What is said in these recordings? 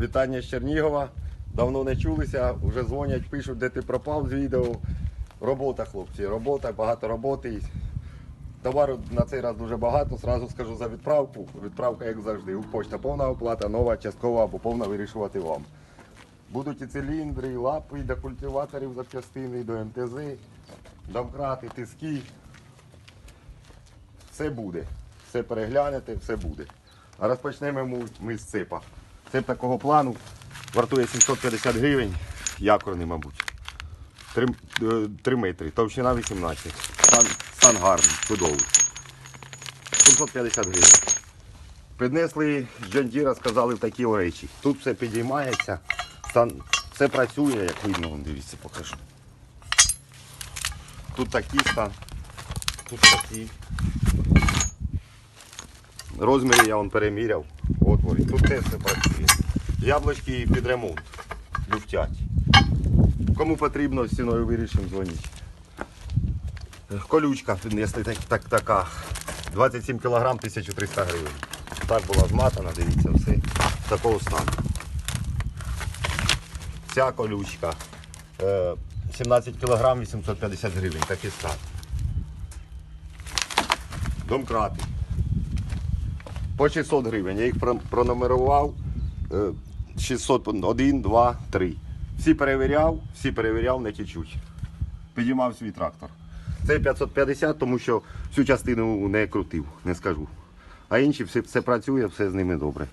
Вітання з Чернігова. Давно не чулися, вже дзвонять, пишуть, де ти пропав з відео. Робота, хлопці, робота, багато роботи. Товару на цей раз дуже багато. Зразу скажу за відправку. Відправка, як завжди, Укрпошта повна оплата, нова, часткова або повна вирішувати вам. Будуть і циліндри, і лапи, і до культиваторів запчастини, і до МТЗ, домкрати, тиски. Все буде. Все переглянете, все буде. А розпочнемо ми, з цепа. Цеп такого плану вартує 750 гривень, якорний, мабуть. 3, 3 метри, товщина 18. Стан, стан гарний, чудовий. 750 гривень. Піднесли з Джондіра, сказали такі речі. Тут все підіймається, стан, все працює, як видно, вон, дивіться, покажу. Тут такий стан, тут такий. Розміри я вон переміряв. Отворі. Тут теж все працює. Яблучки під ремонт. Люфтять. Кому потрібно, з ціною вирішимо, дзвоніть. Колючка піднесли так, так, така. 27 кг 1300 гривень. Так була зматана, дивіться, все. Такого стану. Ця колючка. е, 17 кг 850 гривень. Такий стан. Домкрати. По 600 гривень. Я їх пронумерував. Е, 600, 1, 2, 3. Всі перевіряв, всі перевіряв, не тічуть. Підіймав свій трактор. Це 550, тому що всю частину не крутив, не скажу. А інші все, все працює, все з ними добре.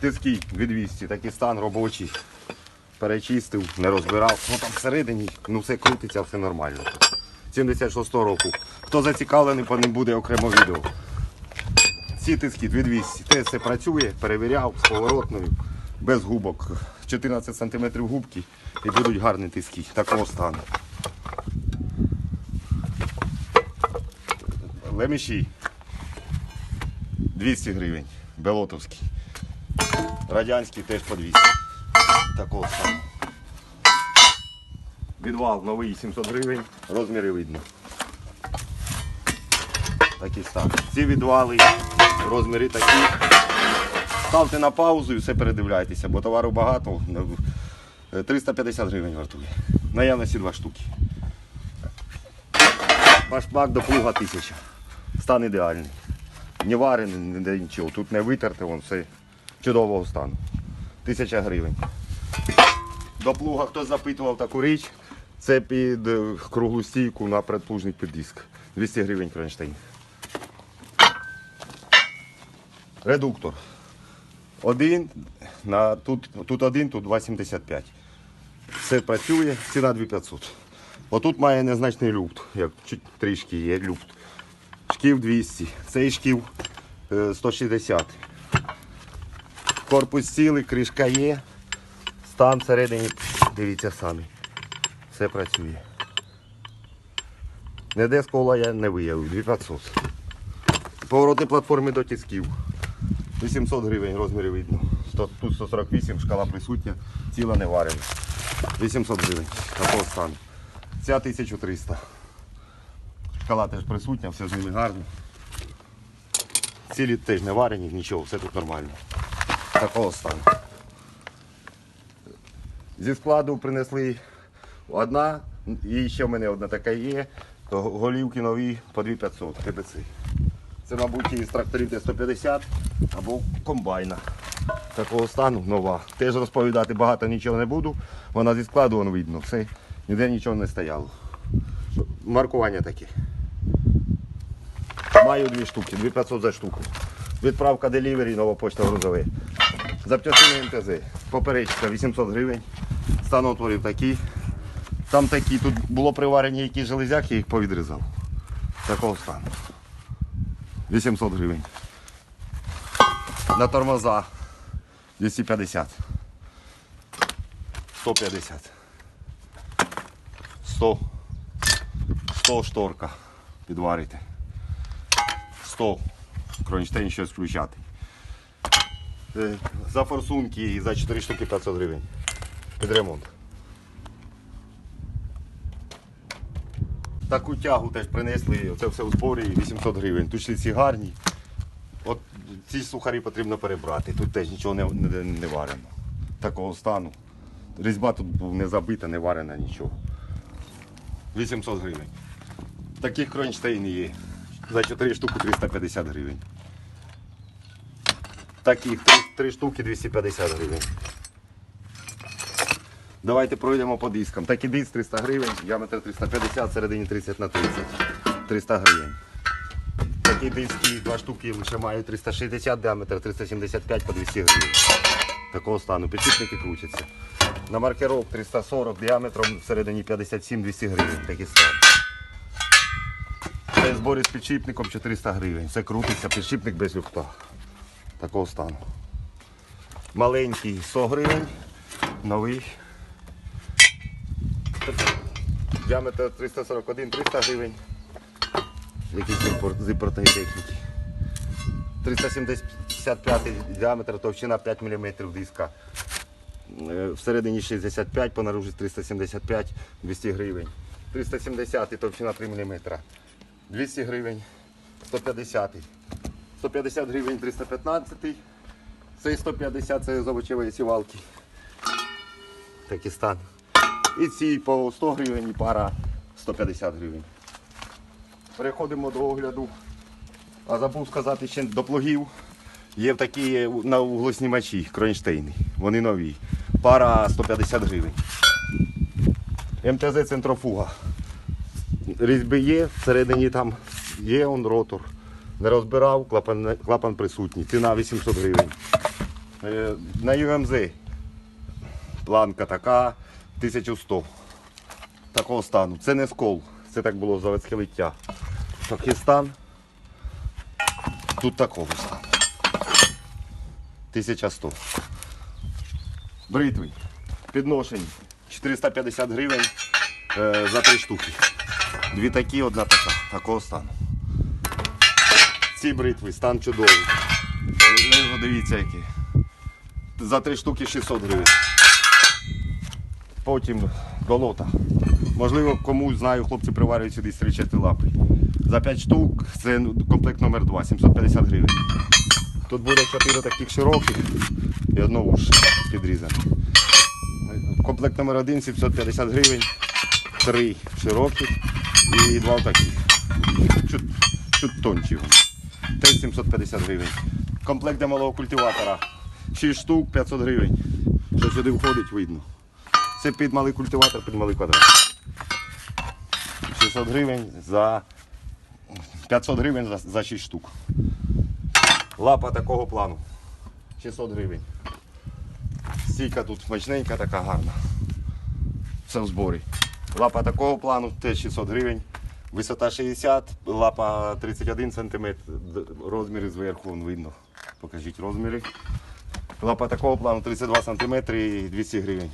Тиски 200, такий стан робочий. Перечистив, не розбирав. Ну там всередині, ну все крутиться, все нормально. 76 року. Хто зацікавлений, ним буде окремо відео. Ці тиски 2200. Те все працює, перевіряв з поворотною, без губок. 14 см губки і будуть гарні тиски. Такого стану. Леміші 200 гривень. Белотовський. Радянський теж по 200. Такого стану. Відвал новий 700 гривень, розміри видно. Такий стан. Ці відвали, розміри такі. Ставте на паузу і все передивляйтеся, бо товару багато. Е, 350 гривень вартує. Наявності два штуки. Башмак до плуга 1000. Стан ідеальний. Не варений, ніде нічого. Тут не витерте, вон все чудового стану. Тисяча гривень. До плуга хтось запитував таку річ. Це під е, круглу стійку на предплужний піддиск. 200 гривень кронштейн. Редуктор. Один, на, тут, тут один, тут 2,75. Все працює, ціна 2500. Отут має незначний люфт, як трішки є люфт. Шків 200, цей шків е, 160. Корпус цілий, кришка є. Стан всередині, дивіться самі. Все працює. Ніде скола я не виявив, 2500. Повороти платформи до тисків. 800 гривень розміри видно. 100, тут 148, шкала присутня, ціла не варена. 800 гривень. Такого стану. Ця 1300. Шкала теж присутня, все з ними гарно. Цілі теж не варені, нічого, все тут нормально. Такого стану. Зі складу принесли одна, і ще в мене одна така є, то голівки нові по 2500 ТБЦ. Це, мабуть, із тракторів Т-150 або комбайна. Такого стану нова. Теж розповідати багато нічого не буду. Вона зі складу вон видно. Все, ніде нічого не стояло. Маркування таке. Маю дві штуки, 2500 за штуку. Відправка делівері, нова почта грузове. Запчастини МТЗ. Поперечка 800 гривень. Стан отворів такі. Там такі, тут було приварені якісь железяки, їх повідрізав. Такого стану. 800 гривень. На тормоза 250. 150. 100. 100 шторка. Підварити. 100. Кронштейн щось включати. Е, За форсунки і за 4 штуки 500 гривень. Під ремонт. Таку тягу теж принесли, це все у зборі 800 гривень. Тут шліці гарні. От ці сухарі потрібно перебрати. Тут теж нічого не, не, не варено. Такого стану. Різьба тут не забита, не варена нічого. 800 гривень. Таких кронштейн є. За 4 штуки 350 гривень. Таких 3, 3 штуки 250 гривень. Давайте пройдемо по дискам. Такий диск 300 гривень, діаметр 350, середині 30 на 30. 300 гривень. Такі диски, два штуки лише мають 360 діаметр, 375 по 200 гривень. Такого стану. Підшипники крутяться. На маркерок 340 діаметром всередині 57-200 гривень. Такий стан. Це збори з підшипником 400 гривень. Все крутиться, підшипник без люфта. Такого стану. Маленький 100 гривень, новий. Діаметр 341 300 гривень. Якийсь імпорт з імпортної 375 діаметр, товщина 5 мм диска. Е, Всередині 65, по наружі 375, 200 гривень. 370 товщина 3 мм. 200 гривень, 150. 150 гривень 315. Цей 150 це з овочевої сівалки. Такий стан. І ці по 100 гривень і пара 150 гривень. Переходимо до огляду. А забув сказати ще до плугів. Є такі на углоснімачі кронштейни. Вони нові. Пара 150 гривень. МТЗ центрофуга. Різьби є, всередині там є он ротор. Не розбирав, клапан, клапан присутній. Ціна 800 гривень. Е, На UMZ планка така 1100. Такого стану. Це не скол, це так було заводське лиття. Такий. Тут такого стану. 1100. Бритви. Підношені. 450 гривень е, за три штуки. Дві такі, одна така. Такого стану. Ці бритви, стан чудовий. Ви дивіться які. За три штуки 600 гривень. Потім долота. Можливо, комусь знаю, хлопці приварюють сюди стрічати лапи. За 5 штук це комплект номер 2 750 гривень. Тут буде 4 таких широких і одно вуше підрізане. Комплект номер 1 750 гривень, 3 широких і 2 таких. Чуть, чуть вони. Теж 750 гривень. Комплект для малого культиватора. 6 штук 500 гривень. Що сюди входить, видно. Це під малий культиватор, під малий квадрат. 600 гривень за 500 гривень за, за 6 штук. Лапа такого плану. 600 гривень. Стійка тут смачненька, така гарна. Все в зборі. Лапа такого плану теж 600 гривень. Висота 60, лапа 31 см, розміри зверху вон видно. Покажіть розміри. Лапа такого плану 32 см і 200 гривень.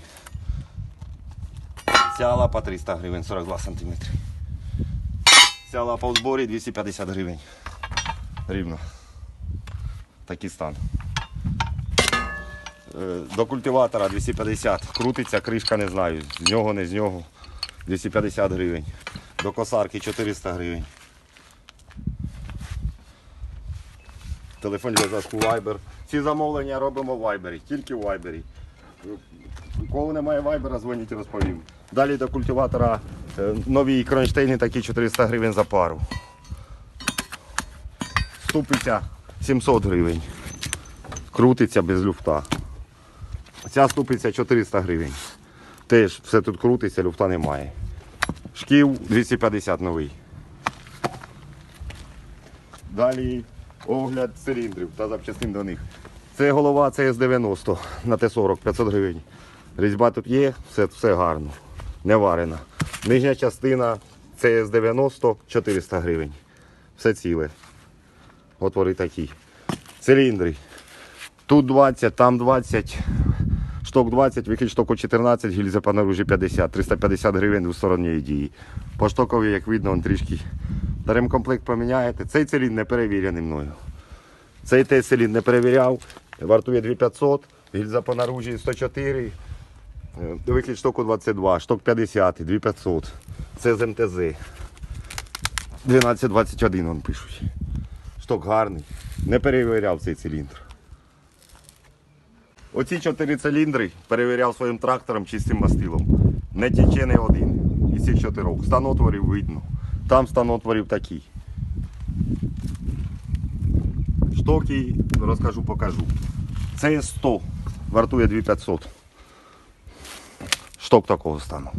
Ця лапа 300 гривень, 42 см. Ця лапа у зборі 250 гривень. Рівно. Такий стан. Е, До культиватора 250. Крутиться, кришка не знаю. З нього, не з нього. 250 гривень. До косарки 400 гривень. Телефон для зв'язку Viber. Ці замовлення робимо в Viber, тільки в Viber. У кого немає Viber, дзвоніть розповім. Далі до культиватора е, нові кронштейни такі 400 гривень за пару. Ступиця 700 гривень. Крутиться без люфта. Ця ступиця 400 гривень. Теж все тут крутиться, люфта немає. Шків 250 новий. Далі огляд циліндрів та запчастин до них. Це голова CS90 на Т40 500 гривень. Різьба тут є, все, все гарно, не варена. Нижня частина CS90 400 гривень. Все ціле. Отвори такі. Циліндри. Тут 20, там 20, шток 20, вихід штоку 14, гільза по наружі 50, 350 гривень двосторонньої дії. По штокові, як видно, он трішки. Ремкомплект поміняєте. Цей циліндр не перевірений мною. Цей теж не перевіряв. Вартує 2500, гільза по наружі 104, вихід штоку 22, шток 50, 2500. Це з МТЗ. 1221 вон пишуть. Шток гарний. Не перевіряв цей циліндр. Оці чотири циліндри перевіряв своїм трактором чистим мастилом. Не тече не один із цих чотирьох. Стан отворів видно. Там стан отворів такий. Штоки розкажу, покажу. Це 100, вартує 2500. Шток такого стану.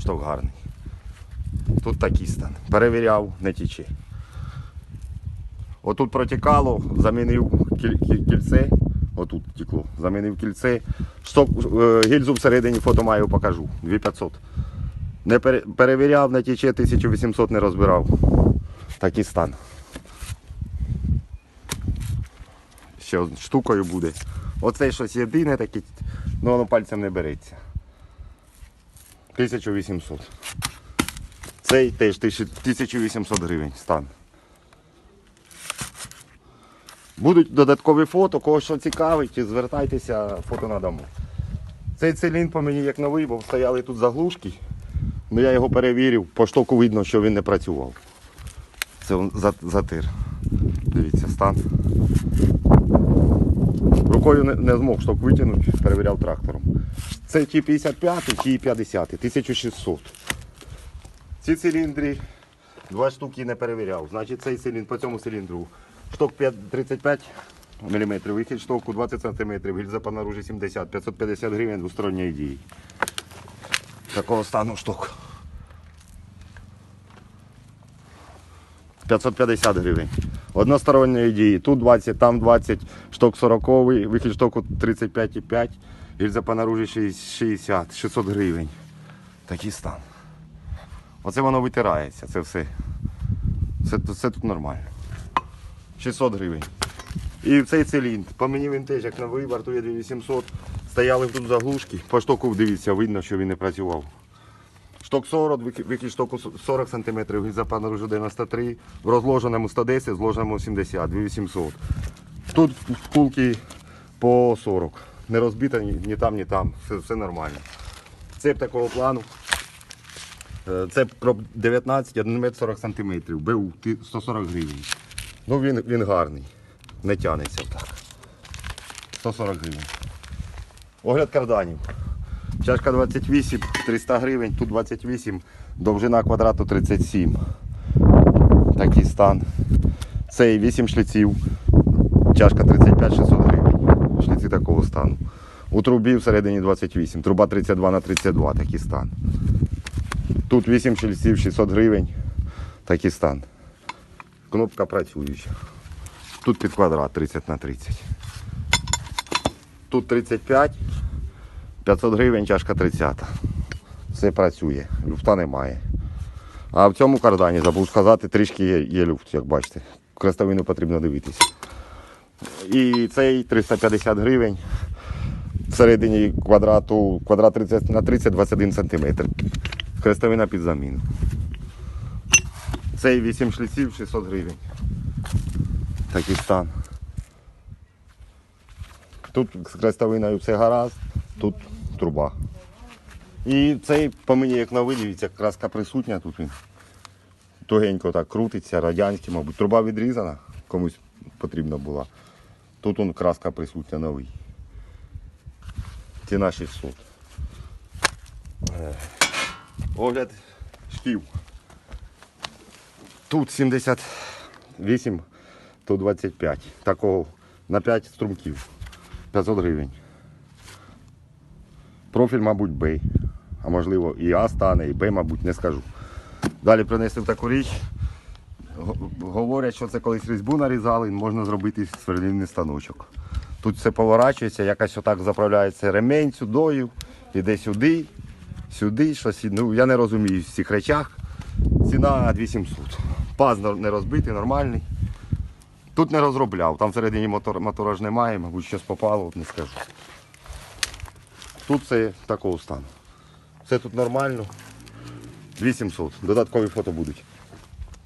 Шток гарний. Тут такий стан. Перевіряв, не тече. Отут протікало, замінив кіль- кіль- кільце. Отут тікло. Замінив кільце. Шток, е, гільзу всередині фото маю, покажу. 2500. Не перевіряв, не тече, 1800 не розбирав. Такий стан. Ще штукою буде. Оце щось єдине таке, ну воно пальцем не береться. 1800. Цей теж 1800 гривень стан. Будуть додаткові фото, кого що цікавить, звертайтеся, фото надамо. Цей циліндр по мені як новий, бо стояли тут заглушки. Ну я його перевірив, по штоку видно, що він не працював. Це затир. Дивіться, стан. Рукою не, не змог шток витягнути, перевіряв трактором. Це ті 55, ті 50, 1600. Ці циліндри два штуки не перевіряв. Значить цей циліндр по цьому циліндру шток 5 35 мм, вихід штоку 20 см, гільза по наружі 70, 550 гривень двосторонньої дії. Такого стану шток. 550 гривень. Односторонньої дії. Тут 20, там 20, шток 40, вихід штоку 35,5, гільза по наружі 60, 600 гривень. Такий стан. Оце воно витирається, це все. Це, це тут нормально. 600 гривень. І цей циліндр. По мені він теж як новий, вартує 2800. Стояли тут заглушки. По штоку дивіться, видно, що він не працював. Шток 40, вихід- штоку 40 см, гільза по наружу 93, в розложеному 110, в зложеному 70, 2800. Тут вкулки по 40. Не розбита ні, ні там, ні там. Все, все нормально. Цеп такого плану. Е, Це проб 19, 1 метр 40 сантиметрів. БУ 140 гривень. Ну він, він гарний. Не тянеться так. 140 гривень. Огляд карданів. Чашка 28, 300 гривень, тут 28, довжина квадрату 37. Такий стан. Цей 8 шліців. Чашка 35 600 гривень. Шліці такого стану. У трубі всередині 28, труба 32 на 32, такий стан. Тут 8 шліців 600 гривень. Такий стан. Кнопка працююча. Тут під квадрат 30 на 30. Тут 35, 500 гривень, чашка 30. Все працює, люфта немає. А в цьому кардані забув сказати, трішки є, є люфт, як бачите. Крестовину потрібно дивитися. І цей 350 гривень. Всередині квадрату, квадрат 30 на 30, 21 см. Крестовина під заміну. Цей 8 шліців 600 гривень. Такий стан. Тут з крестовиною все гаразд, тут труба. І цей по мені як новий, дивіться, краска присутня тут він. Тугенько так крутиться, радянський, мабуть. Труба відрізана, комусь потрібна була. Тут он краска присутня новий. Ціна 600. Е, Огляд шків. Тут 78, тут 25. Такого на 5 струмків. 500 гривень. Профіль, мабуть, Б. А можливо і А стане, і Б, мабуть, не скажу. Далі принесли таку річ. Говорять, що це колись різьбу нарізали, можна зробити сверлільний станочок. Тут все поворачується, якось отак заправляється ремень сюдою, іде сюди, сюди, щось. Ну, я не розумію в цих речах. Ціна 2700. Паз не розбитий, нормальний. Тут не розробляв, там всередині мотор, мотора немає, мабуть, щось попало, не скажу. Тут це такого стану. Все тут нормально. 2700. Додаткові фото будуть.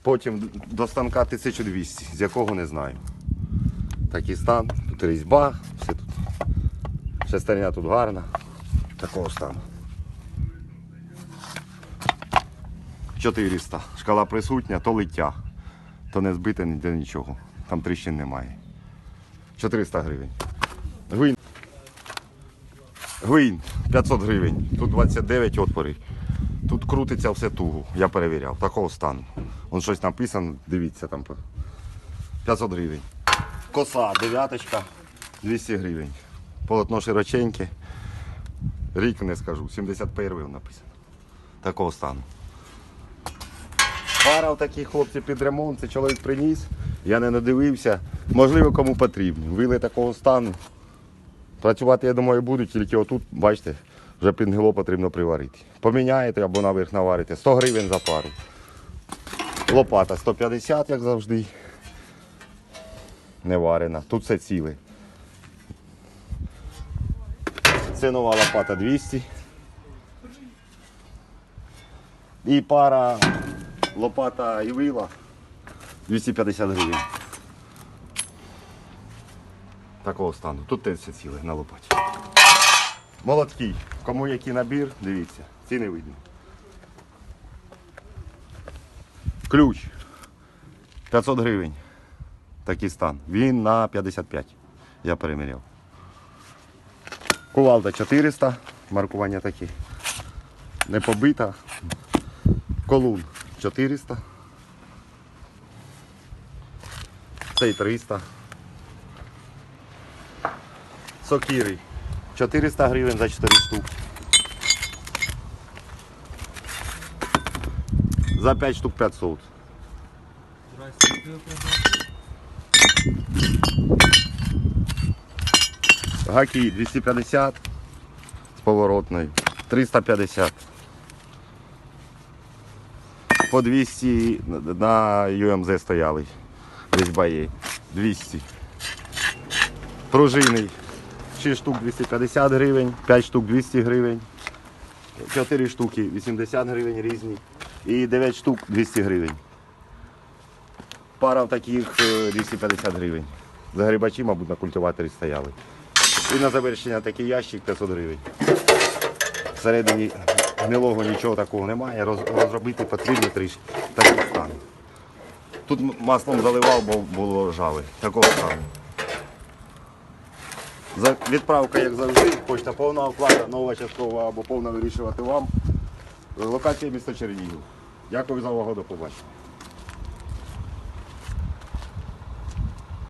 Потім до станка 1200, з якого не знаю. Такий стан, тут різьба, все тут. Шестерня тут гарна. Такого стану. 400. Шкала присутня, то лиття, то не збите ніде нічого. там тріщин немає. 400 гривень. Гвин. Гвин 500 гривень. Тут 29 отпорів. Тут крутиться все туго. Я перевіряв. Такого стану. Вон щось написано, дивіться там. 500 гривень. Коса, дев'яточка, 200 гривень. Полотно широченьке. Рік не скажу, 71 написано. Такого стану. Пара таких хлопців під ремонт, це чоловік приніс. Я не надивився. Можливо, кому потрібні. Вили такого стану. Працювати, я думаю, будуть, тільки отут, бачите, вже пінгело потрібно приварити. Поміняєте або наверх наварите. 100 гривень за пару. Лопата 150, як завжди. Не варена. Тут все ціле. Це нова лопата 200. І пара лопата і вила 250 гривень. Такого стану. Тут теж все ціле на лопаті. Молотки. Кому який набір, дивіться. Ціни видно. Ключ. 500 гривень. Такий стан. Він на 55. Я переміряв. Кувалда 400. Маркування такі. Не побита. Колун 400. Цей 300. Сокіри 400 гривень за 4 штук. За 5 штук 500. Гаки 250 з поворотною. 350. По 200 на UMZ стояли. Десь бої. 200. Пружини 6 штук 250 гривень, 5 штук 200 гривень, 4 штуки 80 гривень різні і 9 штук 200 гривень. Пара таких е, 250 гривень. Загрібачі, мабуть, на культиваторі стояли. І на завершення такий ящик 500 гривень. Всередині гнилого нічого такого немає. Розробити потрібно трішки. Такий стан. Тут маслом заливав, бо було ржаве. Такого стану. Відправка, як завжди, почта повна оплата, нова часткова або повна вирішувати вам. Локація місто Чернігів. Дякую за увагу, до побачення.